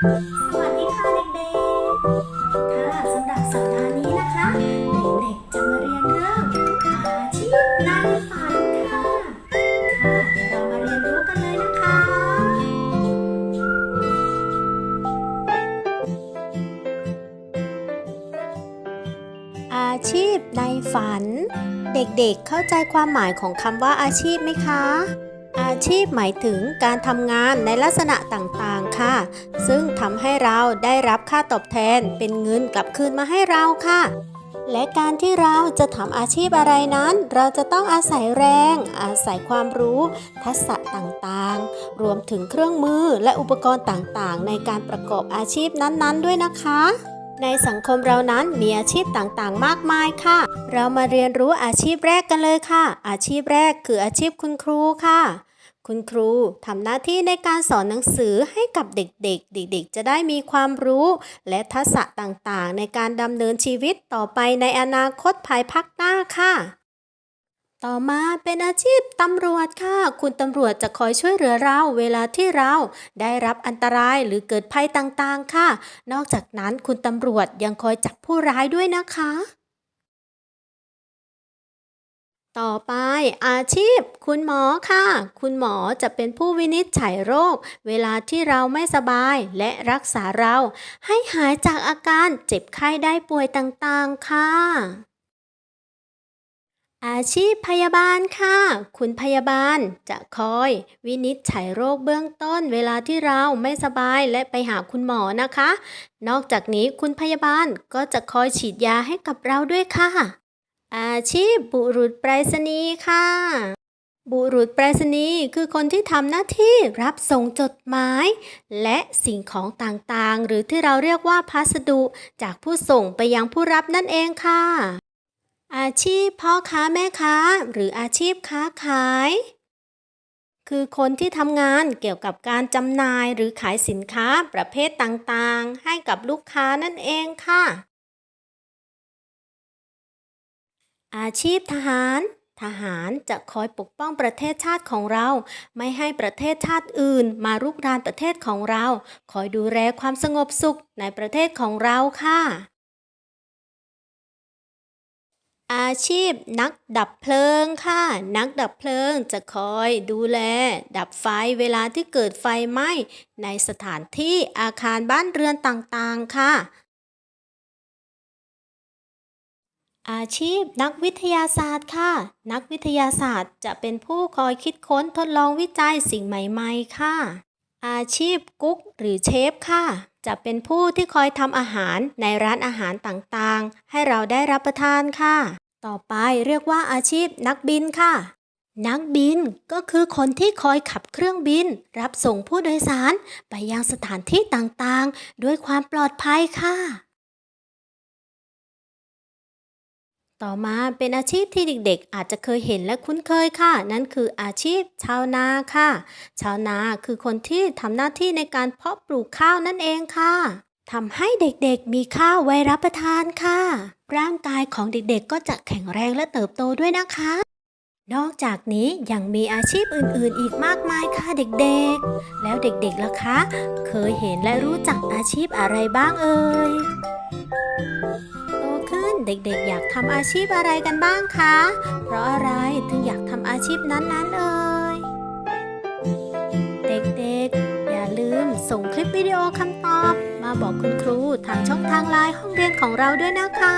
สวัสดีค่ะเด็กๆ ค่ะสำหรับสัปดาห์นี้นะคะ เด็กๆจะมาเรียนเรื่องอาชีพในฝันค่ะ ค่ะเดี๋ยวเรามาเรียนรู้กันเลยนะคะ อาชีพในฝัน เด็กๆเข้าใจความหมายของคำว่าอาชีพไหมคะอาชีพหมายถึงการทำงานในลักษณะต่างๆ ค่ะ ซึ่งทำให้เราได้รับค่าตอบแทนเป็นเงินกลับคืนมาให้เราค่ะ และการที่เราจะทำอาชีพอะไรนั้น เราจะต้องอาศัยแรง อาศัยความรู้ ทักษะต่างๆ รวมถึงเครื่องมือและอุปกรณ์ต่างๆ ในการประกอบอาชีพนั้นๆ ด้วยนะคะในสังคมเรานั้นมีอาชีพต่างๆ มากมายค่ะ เรามาเรียนรู้อาชีพแรกกันเลยค่ะ อาชีพแรกคืออาชีพคุณครูค่ะ คุณครูทำหน้าที่ในการสอนหนังสือให้กับเด็กๆ เด็กๆ จะได้มีความรู้ และทักษะต่างๆ ในการดำเนินชีวิตต่อไปในอนาคตภายภาคหน้าค่ะ ต่อมาเป็นอาชีพตำรวจค่ะ คุณตำรวจจะคอยช่วยเหลือเราเวลาที่เราได้รับอันตรายหรือเกิดภัยต่างๆ ค่ะ นอกจากนั้นคุณตำรวจยังคอยจับผู้ร้ายด้วยนะคะ ต่อไปอาชีพ คุณหมอค่ะ คุณหมอจะเป็นผู้วินิจฉัยโรค เวลาที่เราไม่สบายและรักษาเรา ให้หายจากอาการเจ็บไข้ได้ป่วยต่างๆค่ะ อาชีพพยาบาลค่ะ คุณพยาบาลจะคอย วินิจฉัยโรคเบื้องต้น เวลาที่เราไม่สบายและไปหาคุณหมอนะคะ นอกจากนี้คุณพยาบาลก็จะคอยฉีดยาให้กับเราด้วยค่ะ อาชีพบุรุษไปรษณีย์ค่ะ บุรุษไปรษณีย์คือคนที่ทำหน้าที่รับส่งจดหมาย และสิ่งของต่างๆ หรือที่เราเรียกว่าพัสดุจากผู้ส่งไปยังผู้รับนั่นเองค่ะ อาชีพพ่อค้าแม่ค้า หรืออาชีพค้าขาย คือคนที่ทำงานเกี่ยวกับการจำหน่ายหรือขายสินค้าประเภทต่างๆ ให้กับลูกค้านั่นเองค่ะ อาชีพทหาร ทหารจะคอยปกป้องประเทศชาติของเรา ไม่ให้ประเทศชาติอื่น มารุกรานประเทศของเรา คอยดูแลความสงบสุขในประเทศของเราค่ะ อาชีพนักดับเพลิงค่ะ นักดับเพลิงจะคอยดูแล ดับไฟเวลาที่เกิดไฟไหม้ในสถานที่อาคารบ้านเรือนต่างๆค่ะ อาชีพนักวิทยาศาสตร์ค่ะ นักวิทยาศาสตร์จะเป็นผู้คอยคิดค้นทดลองวิจัยสิ่งใหม่ๆ ค่ะ อาชีพกุ๊กหรือเชฟค่ะ จะเป็นผู้ที่คอยทำอาหารในร้านอาหารต่างๆ ให้เราได้รับประทานค่ะ ต่อไปเรียกว่าอาชีพนักบินค่ะ นักบินก็คือคนที่คอยขับเครื่องบิน รับส่งผู้โดยสารไปยังสถานที่ต่างๆ ด้วยความปลอดภัยค่ะ ต่อมาเป็นอาชีพที่เด็กๆ อาจจะเคยเห็นและคุ้นเคยค่ะ นั่นคืออาชีพชาวนาค่ะ ชาวนาคือคนที่ทำหน้าที่ในการเพาะปลูกข้าวนั่นเองค่ะทำให้เด็กๆมีข้าวไว้รับประทานค่ะ ร่างกายของเด็กๆ ก็จะแข็งแรงและเติบโตด้วยนะคะ นอกจากนี้ยังมีอาชีพอื่นๆ อีกมากมายค่ะเด็กๆ แล้วเด็กๆล่ะคะ เคยเห็นและรู้จักอาชีพอะไรบ้างเอ่ย ขึ้นเด็กๆ อยากทำอาชีพอะไรกันบ้างคะ เพราะอะไรถึงอยากทำอาชีพนั้นๆเอ่ยเด็กๆ อย่าลืมส่งคลิปวิดีโอคำตอบ มาบอกคุณครูทางช่องทางไลน์ห้องเรียนของเราด้วยนะคะ